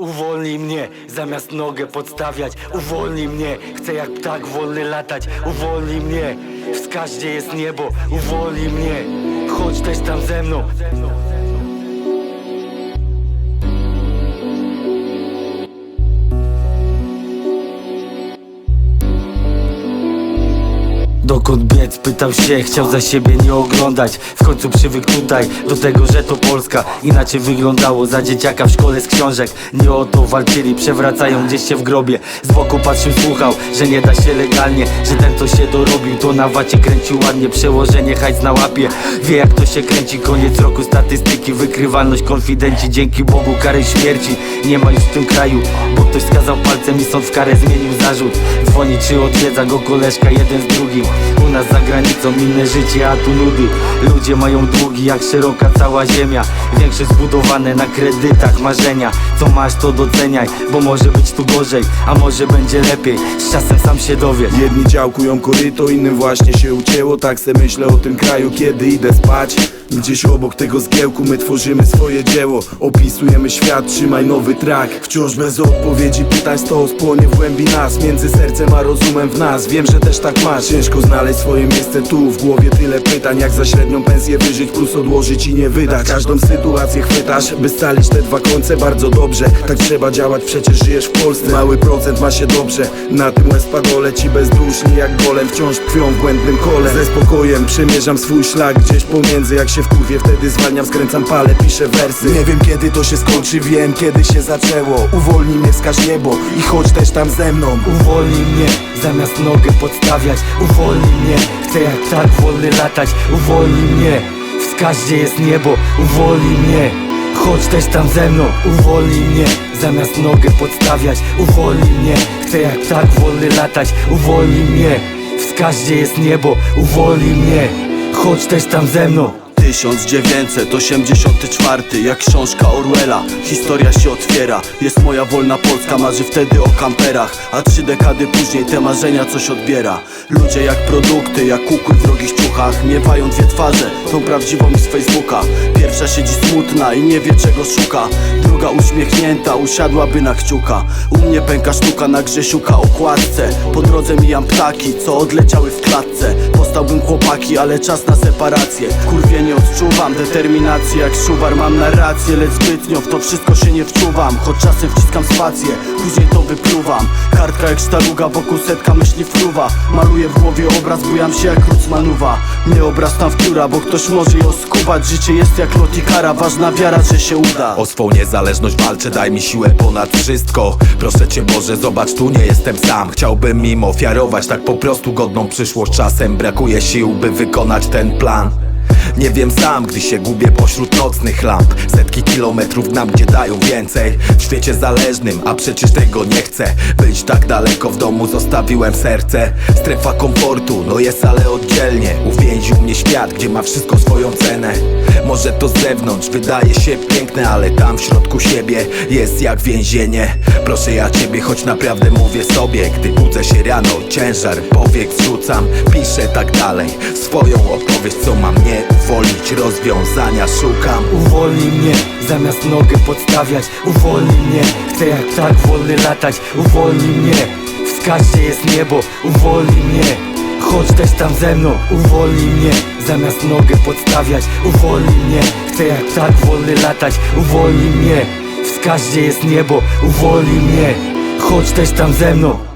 Uwolnij mnie, zamiast nogę podstawiać. Uwolnij mnie, chcę jak ptak wolny latać. Uwolnij mnie, wskaż gdzie jest niebo. Uwolnij mnie, chodź też tam ze mną Dokąd biec? Pytał się, chciał za siebie nie oglądać. W końcu przywykł tutaj, do tego, że to Polska. Inaczej wyglądało za dzieciaka w szkole z książek. Nie o to walczyli, przewracają gdzieś się w grobie. Z boku patrzył, słuchał, że nie da się legalnie Że ten co się dorobił, to na wacie kręci ładnie. Przełożenie hajc na łapie, wie jak to się kręci. Koniec roku statystyki, wykrywalność konfidenci. Dzięki Bogu kary śmierci. Nie ma już w tym kraju Bo ktoś skazał palcem i sąd w karę zmienił zarzut. Dzwoni czy odwiedza go koleżka jeden z drugim U nas za granicą inne życie, a tu nudy. Ludzie mają długi jak szeroka cała ziemia. Większe zbudowane na kredytach marzenia. Co masz to doceniaj, bo może być tu gorzej A może będzie lepiej, z czasem sam się dowiesz. Jedni działkują koryto, innym właśnie się ucięło. Tak se myślę o tym kraju, kiedy idę spać. Gdzieś obok tego zgiełku my tworzymy swoje dzieło. Opisujemy świat, trzymaj nowy track Wciąż bez odpowiedzi pytań sto spłonie w głębi nas. Między sercem a rozumem w nas. Wiem, że też tak masz. Ciężko znaleźć swoje miejsce tu W głowie tyle pytań Jak za średnią pensję wyżyć Plus odłożyć i nie wydać. Każdą sytuację chwytasz By stalić te dwa końce bardzo dobrze. Tak trzeba działać, przecież żyjesz w Polsce. Mały procent ma się dobrze Na tym łez padole ci bezduszni jak golem Wciąż tkwią w błędnym kole. Ze spokojem przemierzam swój szlak Gdzieś pomiędzy jak się wkurwię Wtedy zwalniam, skręcam palę, piszę wersy. Nie wiem kiedy to się skończy, wiem kiedy się zaczęło. Uwolnij mnie, wskaż niebo i chodź też tam ze mną. Uwolnij mnie, zamiast nogę podstawiać Uwolnij mnie, chcę jak ptak wolny latać. Uwolnij mnie, wskaż gdzie jest niebo. Uwolnij mnie, chodź też tam ze mną. Uwolnij mnie, zamiast nogę podstawiać. Uwolnij mnie, chcę jak ptak wolny latać. Uwolnij mnie, wskaż gdzie jest niebo. Uwolnij mnie, chodź też tam ze mną 1984, jak książka Orwella. Historia się otwiera, jest moja wolna Polska Marzy wtedy o kamperach, a trzy dekady później Te marzenia coś odbiera. Ludzie jak produkty, jak kukuj w drogich ciuchach Miewają dwie twarze, tą prawdziwą i z Facebooka. Pierwsza siedzi smutna i nie wie czego szuka. Druga uśmiechnięta, usiadłaby na kciuka. U mnie pęka sztuka na Grzesiuka okładce. Po drodze mijam ptaki, co odleciały w klatce Postałbym chłopaki, ale czas na separację. Kurwie nie odczuwam, determinację jak szuwar Mam narrację, lecz zbytnio w to wszystko się nie wczuwam. Choć czasem wciskam spację, później to wypluwam. Kartka jak sztaluga, wokół setka myśli fruwa. Maluję w głowie obraz, bujam się jak Rucmanuwa Nie obraz tam wpióra, bo ktoś może ją skubać. Życie jest jak lotikara, ważna wiara, że się uda. O swą niezależność walczę, daj mi siłę ponad wszystko. Proszę cię Boże, zobacz, tu nie jestem sam. Chciałbym im ofiarować tak po prostu godną przyszłość. Czasem brakuje sił, by wykonać ten plan nie wiem sam, gdy się gubię pośród nocnych lamp. Setki kilometrów gnam, gdzie dają więcej. W świecie zależnym, a przecież tego nie chcę. Być tak daleko w domu zostawiłem serce. Strefa komfortu, no jest ale oddzielnie. Uwięził mnie świat, gdzie ma wszystko swoją cenę. Może to z zewnątrz wydaje się piękne Ale tam w środku siebie jest jak więzienie. Proszę ja ciebie, choć naprawdę mówię sobie. Gdy budzę się rano, ciężar powiek zrzucam. Piszę tak dalej, swoją opowieść co mam nie uwolnić Rozwiązania. Szukam Uwolnij mnie, zamiast nogę podstawiać Uwolnij mnie, chcę jak ptak wolny latać Uwolnij mnie, wskaż gdzie jest niebo Uwolnij mnie, chodź też tam ze mną Uwolnij mnie, zamiast nogę podstawiać Uwolnij mnie, chcę jak ptak wolny latać Uwolnij mnie, wskaż gdzie jest niebo Uwolnij mnie, chodź też tam ze mną